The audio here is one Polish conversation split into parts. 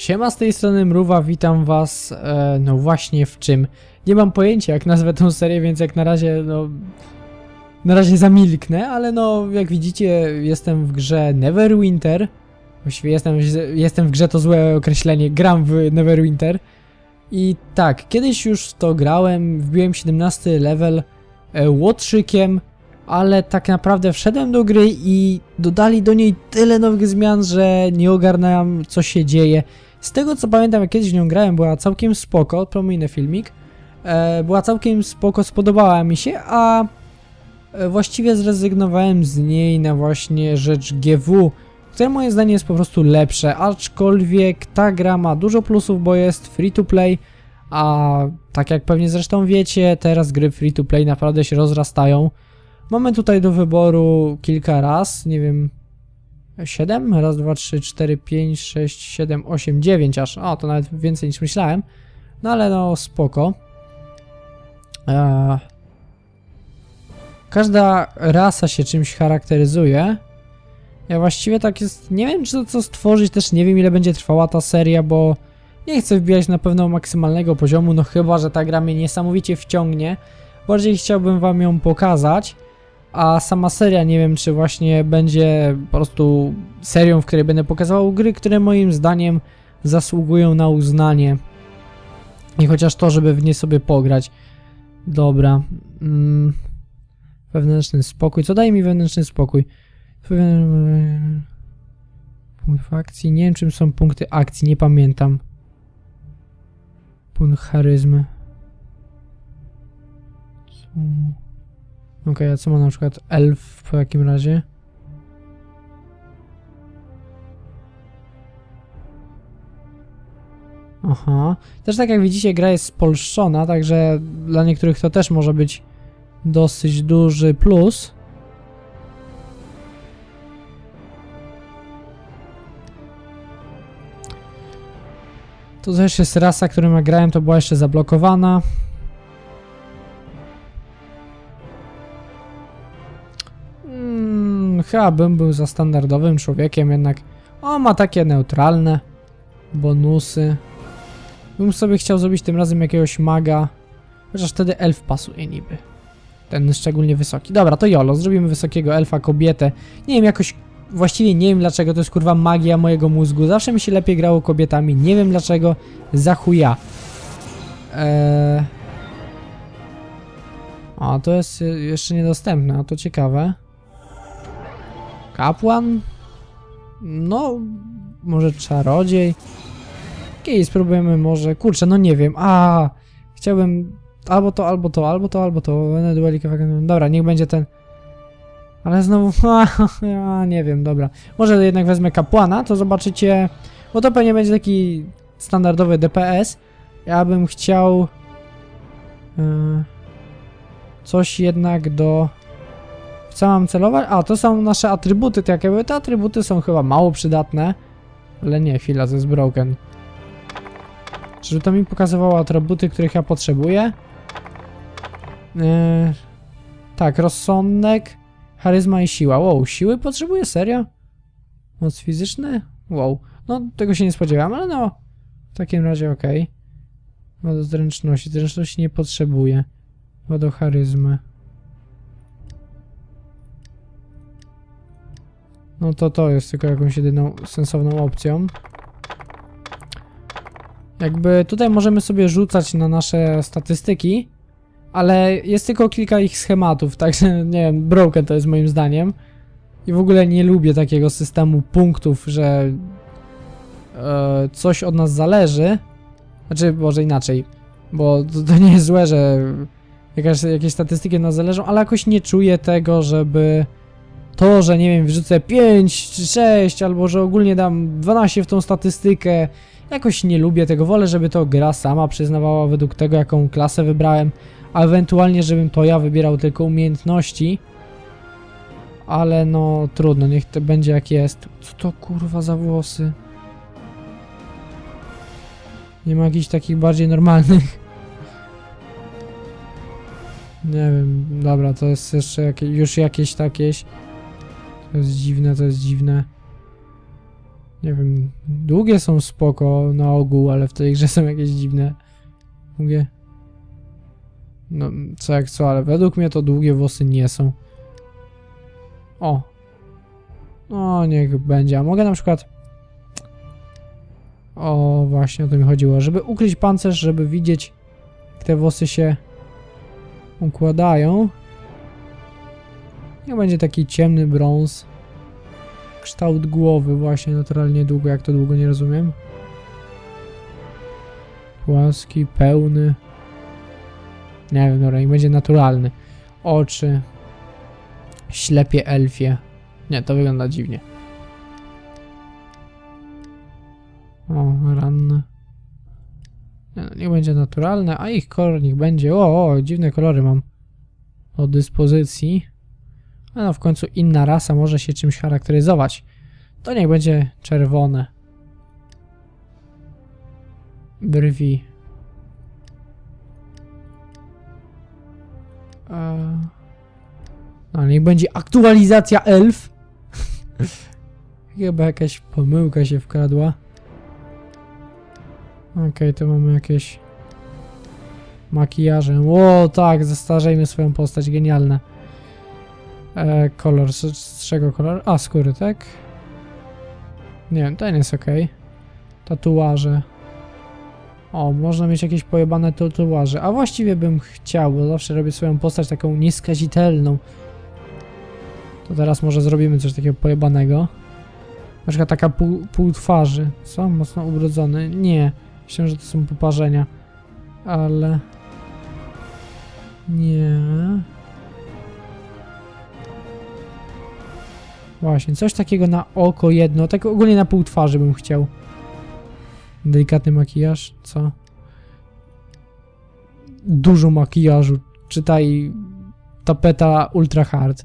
Siema z tej strony Mruwa, witam was, e, no właśnie w czym. Nie mam pojęcia jak nazwę tą serię, więc jak na razie, no... Na razie zamilknę, ale no, jak widzicie, jestem w grze Neverwinter. Właściwie jestem, jestem w grze, to złe określenie, gram w Neverwinter. I tak, kiedyś już to grałem, wbiłem 17 level e, łotrzykiem, ale tak naprawdę wszedłem do gry i dodali do niej tyle nowych zmian, że nie ogarnąłem co się dzieje. Z tego co pamiętam, jak kiedyś w nią grałem, była całkiem spoko, prominę filmik. E, była całkiem spoko, spodobała mi się, a e, właściwie zrezygnowałem z niej na właśnie rzecz GW, które moim zdaniem jest po prostu lepsze, aczkolwiek ta gra ma dużo plusów, bo jest free to play, a tak jak pewnie zresztą wiecie, teraz gry free to play naprawdę się rozrastają. Mamy tutaj do wyboru kilka raz, nie wiem, 7? Raz, dwa, trzy, cztery, pięć, sześć, siedem, osiem, dziewięć aż. O, to nawet więcej niż myślałem. No ale no, spoko. Eee, każda rasa się czymś charakteryzuje. Ja właściwie tak jest, nie wiem czy to co stworzyć, też nie wiem ile będzie trwała ta seria, bo nie chcę wbijać na pewno maksymalnego poziomu, no chyba, że ta gra mnie niesamowicie wciągnie. Bardziej chciałbym wam ją pokazać. A sama seria nie wiem, czy właśnie będzie po prostu serią, w której będę pokazywał gry, które moim zdaniem zasługują na uznanie. I chociaż to, żeby w nie sobie pograć. Dobra. Mm. Wewnętrzny spokój. Co daje mi wewnętrzny spokój? Punkt akcji. Nie wiem, czym są punkty akcji. Nie pamiętam. Punkt charyzmy. Co? Okej, a co ma na przykład elf w jakim razie? Aha. Też tak jak widzicie, gra jest spolszczona, także dla niektórych to też może być dosyć duży plus. To też jest rasa, którą ja grałem, to była jeszcze zablokowana. Chyba bym był za standardowym człowiekiem, jednak on ma takie neutralne bonusy. Bym sobie chciał zrobić tym razem jakiegoś maga, chociaż wtedy elf pasuje niby. Ten szczególnie wysoki. Dobra, to jolo, zrobimy wysokiego elfa, kobietę. Nie wiem, jakoś właściwie nie wiem dlaczego, to jest kurwa magia mojego mózgu. Zawsze mi się lepiej grało kobietami, nie wiem dlaczego, za chuja. Eee... A, to jest jeszcze niedostępne, a to ciekawe. Kapłan? No, może czarodziej? Okej, spróbujemy może... Kurczę, no nie wiem. A, chciałbym albo to, albo to, albo to, albo to. Dobra, niech będzie ten... Ale znowu, a, nie wiem, dobra. Może jednak wezmę kapłana, to zobaczycie... Bo to pewnie będzie taki standardowy DPS. Ja bym chciał... Yy, coś jednak do... Co mam celować? A, to są nasze atrybuty, tak jakby te atrybuty są chyba mało przydatne. Ale nie, chwila, to jest broken. Żeby to mi pokazywało atrybuty, których ja potrzebuję. Yy, tak, rozsądek, charyzma i siła. Wow, siły potrzebuję? Serio? Moc fizyczny? Wow. No, tego się nie spodziewałem, ale no. W takim razie okej. Okay. No do zręczności. Zręczności nie potrzebuję. No do charyzmy. No to to jest tylko jakąś jedyną sensowną opcją. Jakby tutaj możemy sobie rzucać na nasze statystyki, ale jest tylko kilka ich schematów, także nie wiem, broken to jest moim zdaniem. I w ogóle nie lubię takiego systemu punktów, że e, coś od nas zależy. Znaczy, może inaczej, bo to, to nie jest złe, że jakaś, jakieś statystyki od nas zależą, ale jakoś nie czuję tego, żeby to, że nie wiem, wrzucę 5 czy 6, albo że ogólnie dam 12 w tą statystykę, jakoś nie lubię tego. Wolę, żeby to gra sama przyznawała według tego, jaką klasę wybrałem, a ewentualnie, żebym to ja wybierał tylko umiejętności. Ale no, trudno, niech to będzie jak jest. Co to kurwa za włosy? Nie ma jakichś takich bardziej normalnych. Nie wiem, dobra, to jest jeszcze jakieś, już jakieś takieś. To jest dziwne, to jest dziwne. Nie wiem, długie są spoko na ogół, ale w tej grze są jakieś dziwne. Długie. No, co jak co, ale według mnie to długie włosy nie są. O. No, niech będzie. A mogę na przykład... O, właśnie o to mi chodziło. Żeby ukryć pancerz, żeby widzieć, jak te włosy się układają. Niech będzie taki ciemny brąz. Kształt głowy właśnie naturalnie długo, jak to długo nie rozumiem. Płaski, pełny. Nie wiem, dobra, niech będzie naturalny. Oczy. Ślepie elfie. Nie, to wygląda dziwnie. O, ranne. Nie, no, niech będzie naturalne, a ich kolor niech będzie. O, o, dziwne kolory mam do dyspozycji. A no w końcu inna rasa może się czymś charakteryzować. To niech będzie czerwone. Brwi. Eee. No niech będzie aktualizacja elf. Chyba jakaś pomyłka się wkradła. Okej, to mamy jakieś makijaże. Ło, tak, zestarzejmy swoją postać, genialne. E, kolor, z, z czego kolor? A, skóry, tak? Nie wiem, ten jest ok. Tatuaże. O, można mieć jakieś pojebane tatuaże. A właściwie bym chciał, bo zawsze robię swoją postać taką nieskazitelną. To teraz może zrobimy coś takiego pojebanego. Na przykład taka pół, pół twarzy. Co? Mocno ubrudzony? Nie. Myślę, że to są poparzenia. Ale... Nie... Właśnie, coś takiego na oko jedno, tak ogólnie na pół twarzy bym chciał. Delikatny makijaż, co? Dużo makijażu, czytaj tapeta ultra hard.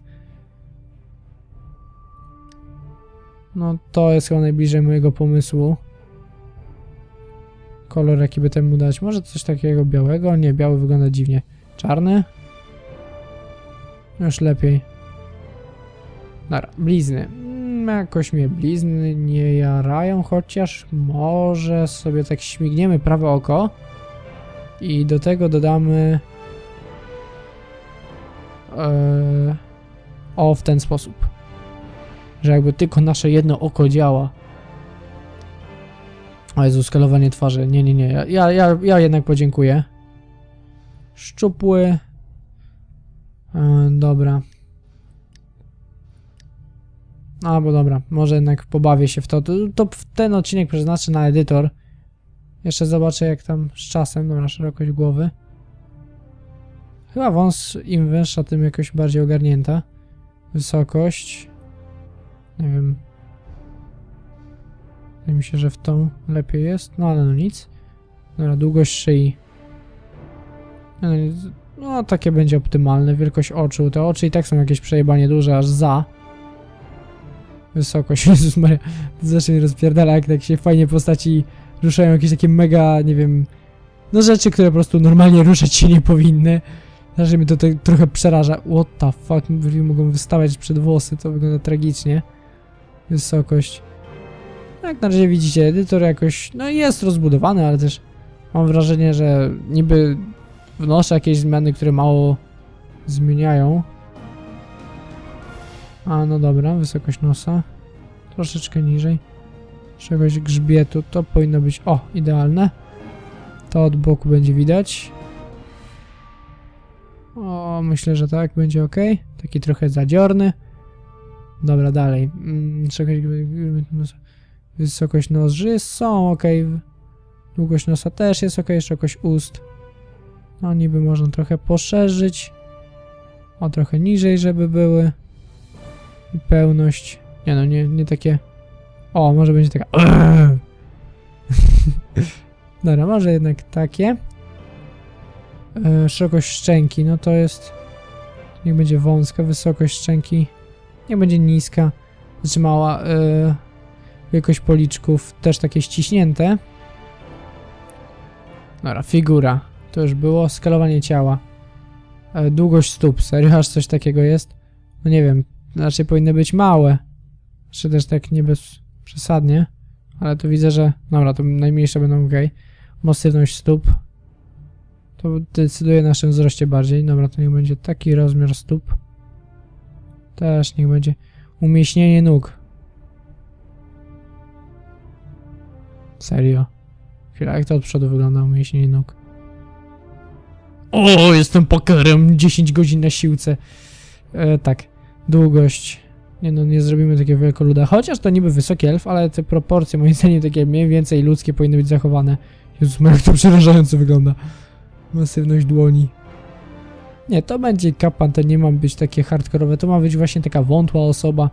No to jest chyba najbliżej mojego pomysłu. Kolor jaki by temu dać? Może coś takiego białego? Nie, biały wygląda dziwnie. Czarny? Już lepiej. Dobra, blizny. Mm, Jakoś mnie blizny nie jarają, chociaż może sobie tak śmigniemy prawe oko i do tego dodamy e, o w ten sposób, że jakby tylko nasze jedno oko działa. O Jezu, skalowanie twarzy. Nie, nie, nie. Ja, ja, ja, jednak podziękuję. Szczupły. E, dobra. No, bo dobra, może jednak pobawię się w to. to. To ten odcinek przeznaczę na edytor. Jeszcze zobaczę jak tam z czasem, dobra, szerokość głowy. Chyba wąs im wyższa, tym jakoś bardziej ogarnięta. Wysokość. Nie wiem. Wydaje mi się, że w tą lepiej jest, no ale no nic. Dobra, długość szyi. No, no takie będzie optymalne. Wielkość oczu. Te oczy i tak są jakieś przejebanie duże, aż za. Wysokość, Jezus Maria, zawsze mi rozpierdala, jak tak się fajnie postaci ruszają jakieś takie mega, nie wiem, no rzeczy, które po prostu normalnie ruszać się nie powinny. Zawsze mnie to tak trochę przeraża. What the fuck, brwi mogą wystawać przed włosy, to wygląda tragicznie. Wysokość. Jak na razie widzicie, edytor jakoś, no jest rozbudowany, ale też mam wrażenie, że niby wnoszę jakieś zmiany, które mało zmieniają. A, no dobra, wysokość nosa. Troszeczkę niżej. Czegoś grzbietu, to powinno być, o, idealne. To od boku będzie widać. O, myślę, że tak, będzie ok. Taki trochę zadziorny. Dobra, dalej. Mm, czegoś, wysokość nozdrzy są ok. Długość nosa też jest ok, szerokość ust. No, niby można trochę poszerzyć. O, trochę niżej, żeby były. I pełność. Nie no, nie, nie takie. O, może będzie taka. Dobra, może jednak takie. E, szerokość szczęki, no to jest. Niech będzie wąska, wysokość szczęki. Niech będzie niska. Znaczy mała. E, wielkość policzków też takie ściśnięte. Dobra, figura. To już było. Skalowanie ciała. E, długość stóp. Serio, aż coś takiego jest? No nie wiem, raczej powinny być małe. Czy też tak nie bez przesadnie. Ale tu widzę, że... Dobra, to najmniejsze będą ok. Masywność stóp. To decyduje na naszym wzroście bardziej. Dobra, to niech będzie taki rozmiar stóp. Też niech będzie. Umieśnienie nóg. Serio. Chwila, jak to od przodu wygląda umieśnienie nóg? O, jestem pokerem! 10 godzin na siłce. E, tak. Długość. Nie no, nie zrobimy takiego wielkoluda. Chociaż to niby wysoki elf, ale te proporcje moim zdaniem takie mniej więcej ludzkie powinny być zachowane. Jezus, jak to przerażająco wygląda. Masywność dłoni. Nie, to będzie kapan, to nie ma być takie hardkorowe, to ma być właśnie taka wątła osoba,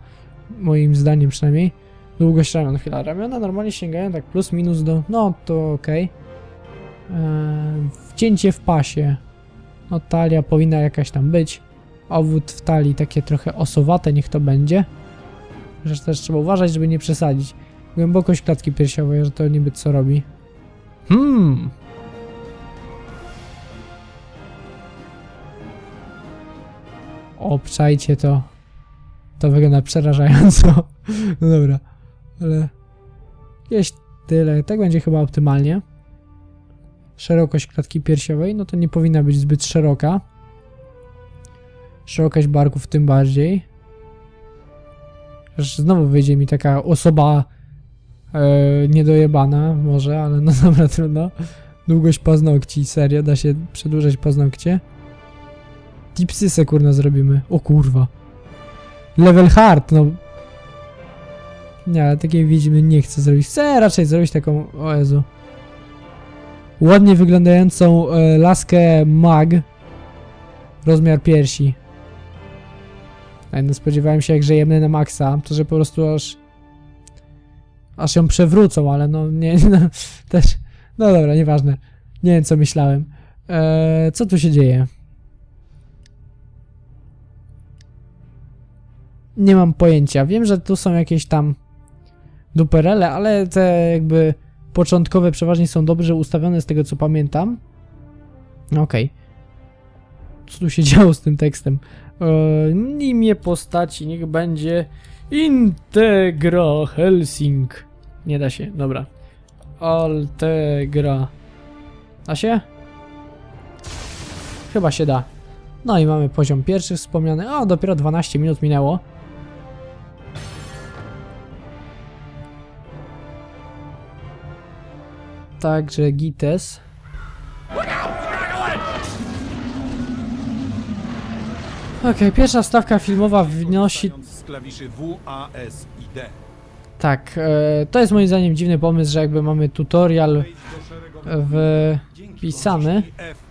moim zdaniem przynajmniej. Długość ramion, chwila, ramiona normalnie sięgają tak plus minus do, no to okej. Eee, wcięcie w pasie, no talia powinna jakaś tam być. Obwód w talii takie trochę osowate, niech to będzie. Rzecz też trzeba uważać, żeby nie przesadzić. Głębokość klatki piersiowej, że to niby co robi. Hmm, Obczajcie to. To wygląda przerażająco. No dobra, ale jakieś tyle. Tak będzie chyba optymalnie. Szerokość klatki piersiowej, no to nie powinna być zbyt szeroka. Szerokość barków tym bardziej. Aż znowu wyjdzie mi taka osoba e, niedojebana, może, ale no dobra, trudno. Długość paznokci, serio, da się przedłużać paznokcie. Tipsy kurna zrobimy. O kurwa. Level hard, no. Nie, ale takiej wiedźmy nie chcę zrobić. Chcę raczej zrobić taką, o Jezu. Ładnie wyglądającą e, laskę mag. Rozmiar piersi. Ej, no spodziewałem się, jak żyjemy na maksa, to że po prostu aż... Aż ją przewrócą, ale no nie, no, też... No dobra, nieważne. Nie wiem, co myślałem. E, co tu się dzieje? Nie mam pojęcia. Wiem, że tu są jakieś tam duperele, ale te jakby początkowe przeważnie są dobrze ustawione z tego co pamiętam. Okej. Co tu się działo z tym tekstem? Eee, imię postaci niech będzie Integra Helsing. Nie da się, dobra. Altegra. Da się? Chyba się da. No i mamy poziom pierwszy wspomniany. O, dopiero 12 minut minęło. Także Gites. Okej, pierwsza stawka filmowa wnosi... z klawiszy W, A, S i D. Tak, e, to jest moim zdaniem dziwny pomysł, że jakby mamy tutorial wpisany.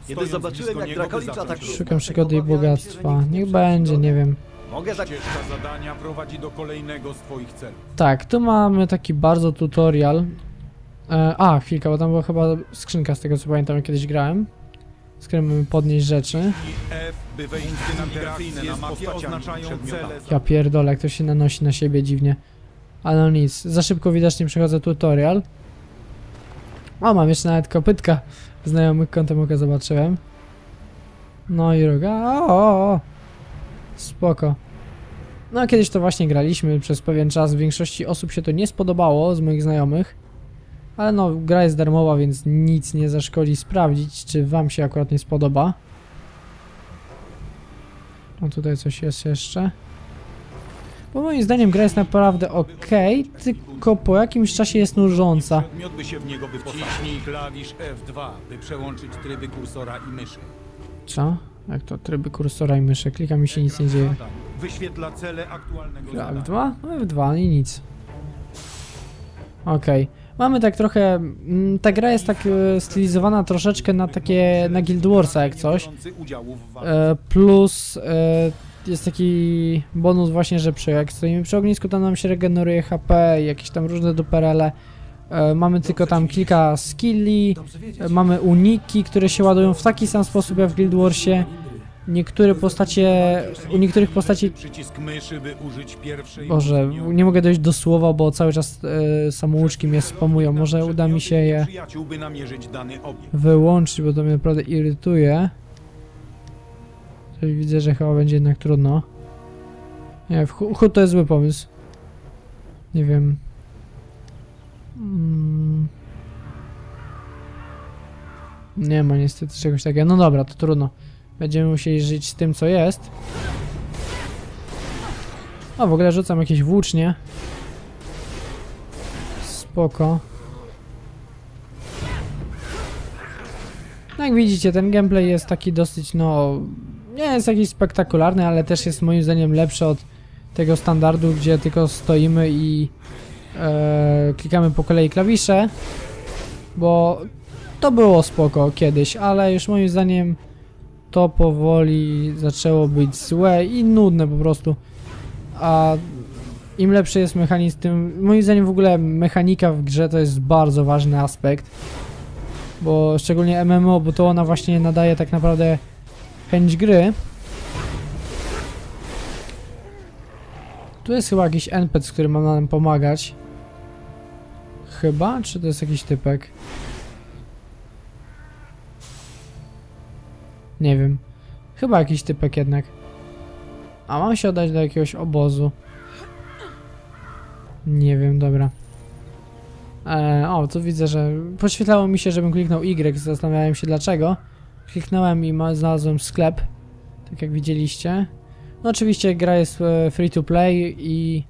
Kiedy zobaczyłem, jak Dracolich atakuje- Szukam przygody i bogactwa. Niech będzie, nie wiem. Mogę tak... Ścieżka zadania prowadzi do kolejnego z twoich celów. Tak, tu mamy taki bardzo tutorial. E, a, chwilka, bo tam była chyba skrzynka z tego co pamiętam, jak kiedyś grałem. Z której mamy podnieść rzeczy. W. Ja pierdolę, jak to się nanosi na siebie dziwnie. Ale no nic, za szybko widocznie przechodzę tutorial. O, mam jeszcze nawet kopytka. Znajomych kątem oka zobaczyłem. No i roga. O, o, o. Spoko. No, kiedyś to właśnie graliśmy przez pewien czas. Większości osób się to nie spodobało z moich znajomych. Ale no, gra jest darmowa, więc nic nie zaszkodzi sprawdzić, czy wam się akurat nie spodoba. O, tutaj coś jest jeszcze. Bo moim zdaniem gra jest naprawdę ok, tylko po jakimś czasie jest nużąca. Przedmiot by się w niego wyposażył. Ciśnij klawisz F2, by przełączyć tryby kursora i myszy. Co? Jak to? Tryby kursora i myszy. Klika mi się nic nie dzieje. Wyświetla cele aktualnego zadania. F2? No F2 i nic. Okej. Mamy tak trochę... mm, Ta gra jest tak e, stylizowana troszeczkę na takie... na Guild Warsa jak coś. E, plus e, jest taki bonus właśnie, że przy jak stoimy przy ognisku, to nam się regeneruje HP i jakieś tam różne duperele. E, mamy tylko tam kilka skilli, e, mamy uniki, które się ładują w taki sam sposób jak w Guild Warsie. Niektóre postacie, u niektórych postaci, Przycisk myszy, by użyć pierwszej... Boże, nie mogę dojść do słowa, bo cały czas e, samouczki mnie spamują. Może uda mi się je Przyjaciół, by namierzyć dany obiekt. wyłączyć, bo to mnie naprawdę irytuje. Czyli widzę, że chyba będzie jednak trudno. Nie, chód to jest zły pomysł. Nie wiem. Mm. Nie ma niestety czegoś takiego. No dobra, to trudno. Będziemy musieli żyć z tym, co jest. O, w ogóle rzucam jakieś włócznie. Spoko. No jak widzicie, ten gameplay jest taki dosyć, no... Nie jest jakiś spektakularny, ale też jest moim zdaniem lepszy od tego standardu, gdzie tylko stoimy i e, klikamy po kolei klawisze, bo to było spoko kiedyś, ale już moim zdaniem to powoli zaczęło być złe i nudne po prostu. A im lepszy jest mechanizm, tym moim zdaniem w ogóle mechanika w grze to jest bardzo ważny aspekt. Bo szczególnie MMO, bo to ona właśnie nadaje tak naprawdę chęć gry. Tu jest chyba jakiś NPC, który ma nam pomagać. Chyba? Czy to jest jakiś typek? Nie wiem. Chyba jakiś typek jednak. A mam się oddać do jakiegoś obozu. Nie wiem, dobra. E, o, tu widzę, że podświetlało mi się, żebym kliknął Y, zastanawiałem się dlaczego. Kliknąłem i ma, znalazłem sklep, tak jak widzieliście. No oczywiście gra jest e, free to play i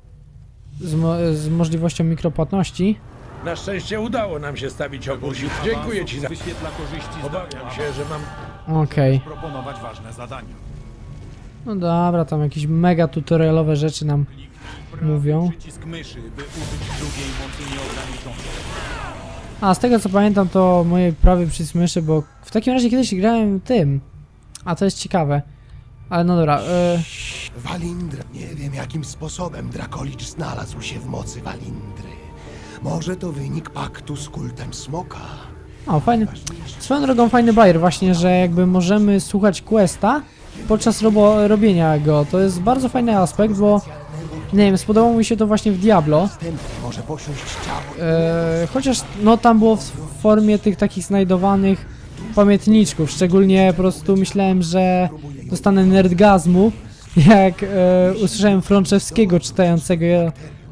z, mo z możliwością mikropłatności. Na szczęście udało nam się stawić obóz. Dziękuję ci za... Wyświetla korzyści z Obawiam się, że mam... Okej. proponować ważne zadania. No dobra, tam jakieś mega tutorialowe rzeczy nam mówią. przycisk myszy, by użyć drugiej mocy nieograniczonej. A z tego co pamiętam to moje prawy przycisk myszy, bo w takim razie kiedyś grałem tym. A to jest ciekawe. Ale no dobra, e, Walindr. Nie wiem, jakim sposobem Drakolicz znalazł się w mocy Walindry. Może to wynik paktu z kultem smoka. O fajny. Swoją drogą fajny bajer właśnie, że jakby możemy słuchać questa podczas robo, robienia go. To jest bardzo fajny aspekt, bo nie wiem, spodobało mi się to właśnie w Diablo. E, chociaż no tam było w formie tych takich znajdowanych pamiętniczków. Szczególnie po prostu myślałem, że dostanę nerdgazmu, jak e, usłyszałem Frączewskiego czytającego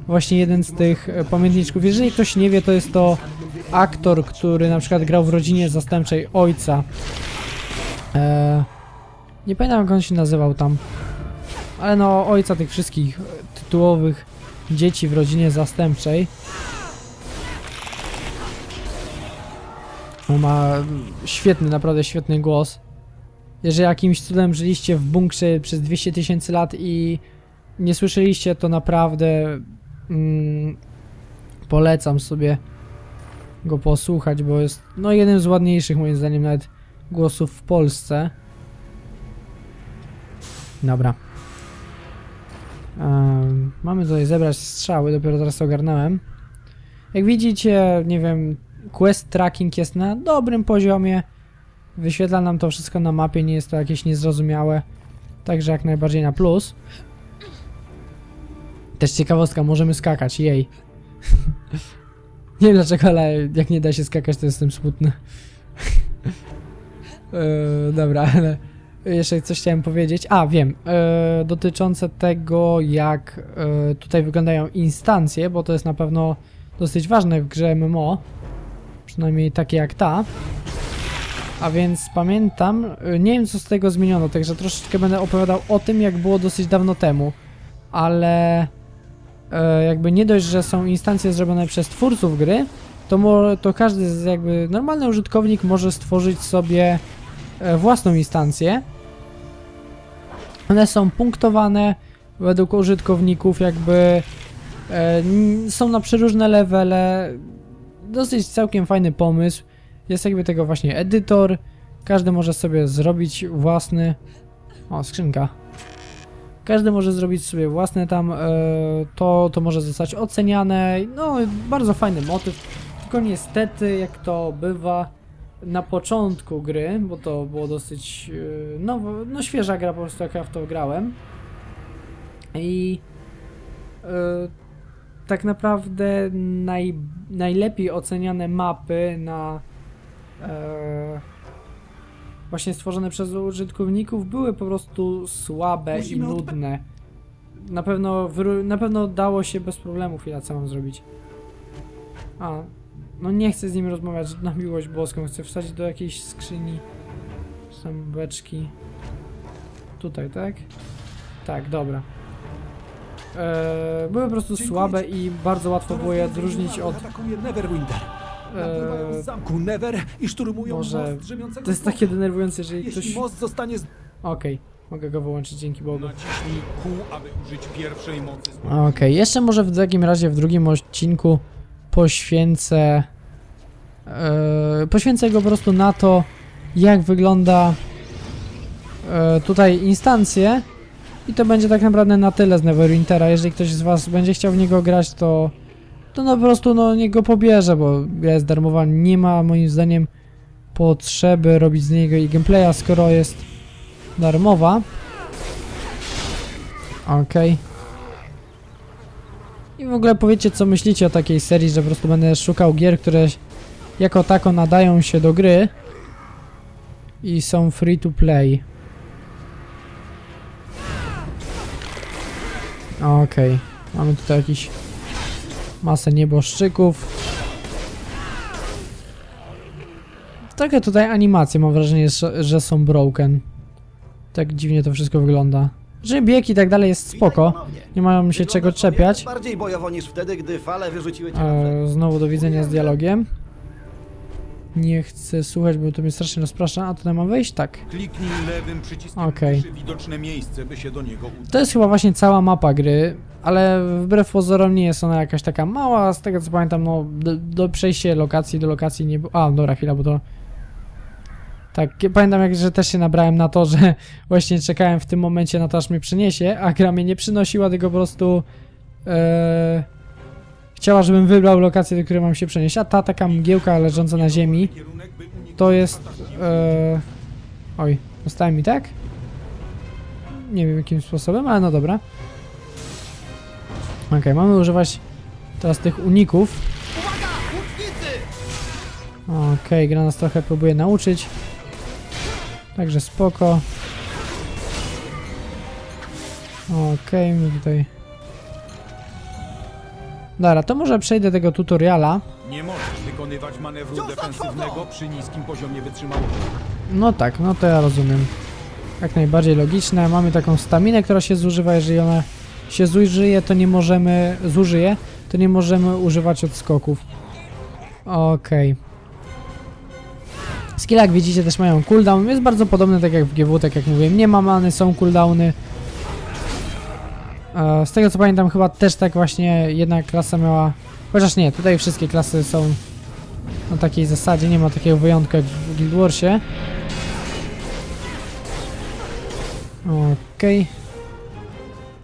właśnie jeden z tych e, pamiętniczków. Jeżeli ktoś nie wie, to jest to aktor, który na przykład grał w rodzinie zastępczej ojca. E, nie pamiętam jak on się nazywał tam. Ale no ojca tych wszystkich tytułowych dzieci w rodzinie zastępczej. On ma świetny, naprawdę świetny głos. Jeżeli jakimś cudem żyliście w bunkrze przez 200 tysięcy lat i nie słyszeliście, to naprawdę mm, polecam sobie go posłuchać, bo jest no jeden z ładniejszych moim zdaniem nawet głosów w Polsce. Dobra. Em, mamy tutaj zebrać strzały, dopiero teraz to ogarnąłem. Jak widzicie, nie wiem, quest tracking jest na dobrym poziomie. Wyświetla nam to wszystko na mapie, nie jest to jakieś niezrozumiałe. Także jak najbardziej na plus. Też ciekawostka, możemy skakać, jej. nie wiem dlaczego, ale jak nie da się skakać, to jestem smutny. Eee, dobra, ale jeszcze coś chciałem powiedzieć. A, wiem. E, dotyczące tego, jak e, tutaj wyglądają instancje, bo to jest na pewno dosyć ważne w grze MMO. Przynajmniej takie jak ta. A więc pamiętam, e, nie wiem co z tego zmieniono, także troszeczkę będę opowiadał o tym, jak było dosyć dawno temu. Ale e, jakby nie dość, że są instancje zrobione przez twórców gry, to, mo, to każdy z jakby normalny użytkownik może stworzyć sobie e, własną instancję. One są punktowane według użytkowników, jakby e, są na przeróżne levele. Dosyć całkiem fajny pomysł. Jest jakby tego właśnie edytor. Każdy może sobie zrobić własny. O, skrzynka. Każdy może zrobić sobie własne tam. E, to, to może zostać oceniane. No, bardzo fajny motyw. Tylko niestety, jak to bywa na początku gry, bo to było dosyć yy, nowo, no świeża gra po prostu jak ja w to grałem. I yy, tak naprawdę naj, najlepiej oceniane mapy na yy, właśnie stworzone przez użytkowników były po prostu słabe i nudne. Na pewno, na pewno dało się bez problemu chwila co mam zrobić. A, no nie chcę z nim rozmawiać na miłość boską, chcę wsadzić do jakiejś skrzyni. Tam beczki. Tutaj, tak? Tak, dobra. Eee, były po prostu słabe i bardzo łatwo było je odróżnić od... Atakują Neverwinter. Napływają z zamku Never i szturmują może most drzemiącego to jest takie denerwujące, jeżeli Jeśli ktoś... most zostanie z... Okej, mogę go wyłączyć, dzięki Bogu. Naciśnij Q, aby użyć pierwszej mocy. Okej, jeszcze może w takim razie w drugim odcinku poświęcę. e, poświęcę go po prostu na to, jak wygląda e, tutaj instancje. I to będzie tak naprawdę na tyle z Neverwintera. Jeżeli ktoś z Was będzie chciał w niego grać, to, to no po prostu no, niech go pobierze, bo gra jest darmowa. Nie ma moim zdaniem potrzeby robić z niego i gameplaya, skoro jest darmowa. Okej. I w ogóle powiedzcie, co myślicie o takiej serii, że po prostu będę szukał gier, które jako tako nadają się do gry i są free to play. Okej, mamy tutaj jakiś masę nieboszczyków. Takie tutaj animacje mam wrażenie, że, są broken. Tak dziwnie to wszystko wygląda. Że bieg i tak dalej jest spoko. Nie mają się czego czepiać. bardziej bojowo niż wtedy, gdy fale wyrzuciły cię. E, znowu do widzenia z dialogiem. Nie chcę słuchać, bo to mnie strasznie rozprasza. A tutaj mam wejść? Tak. Kliknij lewym przyciskiem Okej. myszy widoczne miejsce, by się do niego udać. To jest chyba właśnie cała mapa gry, ale wbrew pozorom nie jest ona jakaś taka mała. Z tego co pamiętam, no do, do przejścia lokacji do lokacji nie było. A, dobra, chwila, bo to. Tak, pamiętam, jak, że też się nabrałem na to, że właśnie czekałem w tym momencie na to, aż mnie przyniesie, a gra mnie nie przynosiła, tylko po prostu. E, chciała, żebym wybrał lokację, do której mam się przenieść. A ta taka mgiełka leżąca na ziemi, to jest. E, oj, dostałem mi tak? Nie wiem jakim sposobem, ale no dobra. Okej, mamy używać teraz tych uników. Okej, gra nas trochę próbuje nauczyć. Także spoko. Okej, my tutaj... Dobra, to może przejdę tego tutoriala. Nie możesz wykonywać manewru defensywnego przy niskim poziomie wytrzymałości. No tak, no to ja rozumiem. Jak najbardziej logiczne. Mamy taką staminę, która się zużywa. Jeżeli ona się zużyje, to nie możemy. zużyje, to nie możemy używać odskoków. Okej. Skille, jak widzicie, też mają cooldown. Jest bardzo podobny, tak jak w GW, tak jak mówiłem. Nie ma many, są cooldowny. E, Z tego co pamiętam, chyba też tak właśnie jedna klasa miała. Chociaż nie, tutaj wszystkie klasy są na takiej zasadzie. Nie ma takiego wyjątku jak w Guild Warsie. Okej.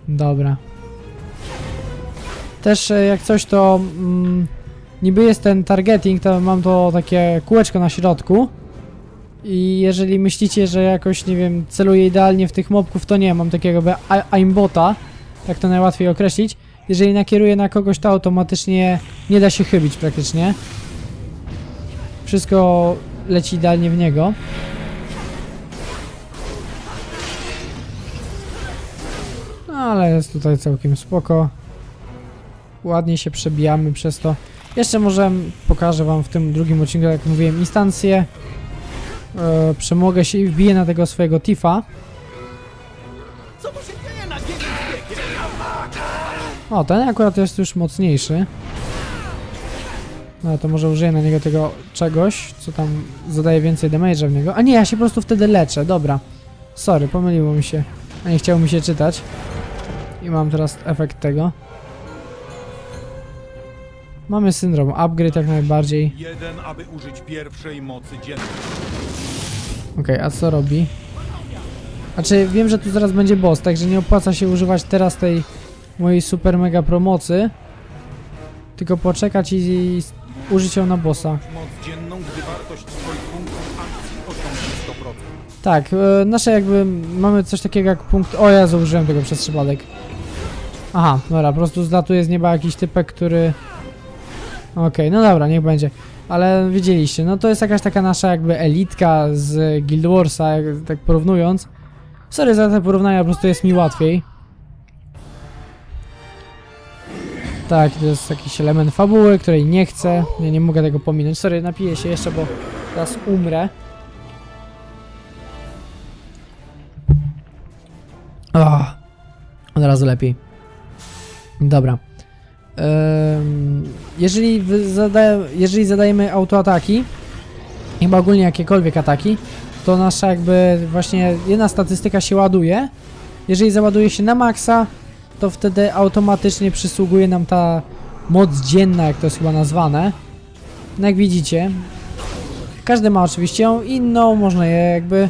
Dobra. Też e, jak coś to mm, niby jest ten targeting, to mam to takie kółeczko na środku. I jeżeli myślicie, że jakoś, nie wiem, celuję idealnie w tych mobków, to nie, mam takiego aimbota, tak to najłatwiej określić. Jeżeli nakieruję na kogoś, to automatycznie nie da się chybić praktycznie. Wszystko leci idealnie w niego. No ale jest tutaj całkiem spoko. Ładnie się przebijamy przez to. Jeszcze może pokażę wam w tym drugim odcinku, jak mówiłem, instancję. E, przemogę się i wbiję na tego swojego Tifa. O, ten akurat jest już mocniejszy. No to może użyję na niego tego czegoś, co tam zadaje więcej damage'a w niego. A nie, ja się po prostu wtedy leczę, dobra. Sorry, pomyliło mi się. A nie chciało mi się czytać. I mam teraz efekt tego. Mamy syndrom upgrade jak najbardziej. Jeden, aby użyć pierwszej mocy dziennej. Okej, a co robi? Znaczy, wiem, że tu zaraz będzie boss, także nie opłaca się używać teraz tej mojej super mega promocy. Tylko poczekać i, i użyć ją na bossa. Moc dzienną, gdy wartość swoich punktów akcji osiągnie 100%. Tak, e, nasze jakby mamy coś takiego jak punkt... O ja użyłem tego przez przypadek. Aha, dobra, po prostu zlatuje z nieba jakiś typek, który... Okej, no dobra, niech będzie. Ale widzieliście, no to jest jakaś taka nasza jakby elitka z Guild Warsa, jak, tak porównując. Sorry za te porównania, po prostu jest mi łatwiej. Tak, to jest jakiś element fabuły, której nie chcę. Nie, nie mogę tego pominąć. Sorry, napiję się jeszcze, bo teraz umrę. Oh, od razu lepiej. Dobra. Jeżeli, wy zada jeżeli zadajemy autoataki, chyba ogólnie jakiekolwiek ataki, to nasza jakby właśnie jedna statystyka się ładuje. Jeżeli załaduje się na maksa, to wtedy automatycznie przysługuje nam ta moc dzienna, jak to jest chyba nazwane. No jak widzicie, każdy ma oczywiście ją inną, można je jakby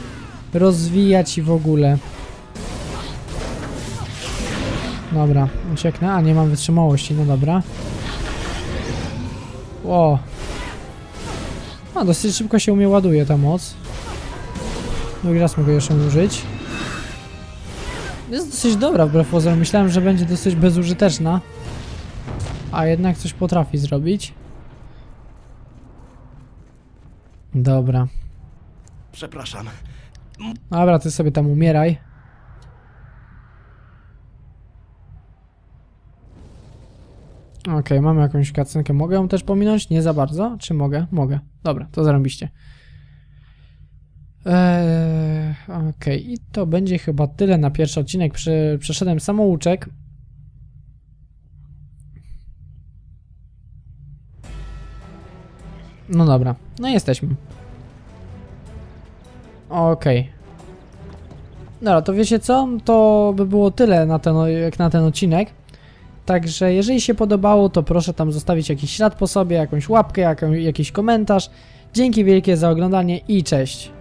rozwijać i w ogóle. Dobra, ucieknę, a nie mam wytrzymałości, no dobra. Ło. A, dosyć szybko się u mnie ładuje ta moc. Drugi raz mogę jeszcze użyć. Jest dosyć dobra wbrew pozorom. Myślałem, że będzie dosyć bezużyteczna. A jednak coś potrafi zrobić. Dobra. Przepraszam. Dobra, ty sobie tam umieraj. Okej, mamy jakąś kacynkę. Mogę ją też pominąć? Nie za bardzo? Czy mogę? Mogę. Dobra, to zarobiście. Eee, Okej, i to będzie chyba tyle na pierwszy odcinek. Prze przeszedłem samouczek. No dobra, no jesteśmy. Okej. Dobra, to wiecie co? To by było tyle na ten, jak na ten odcinek. Także jeżeli się podobało, to proszę tam zostawić jakiś ślad po sobie, jakąś łapkę, jakiś komentarz. Dzięki wielkie za oglądanie i cześć.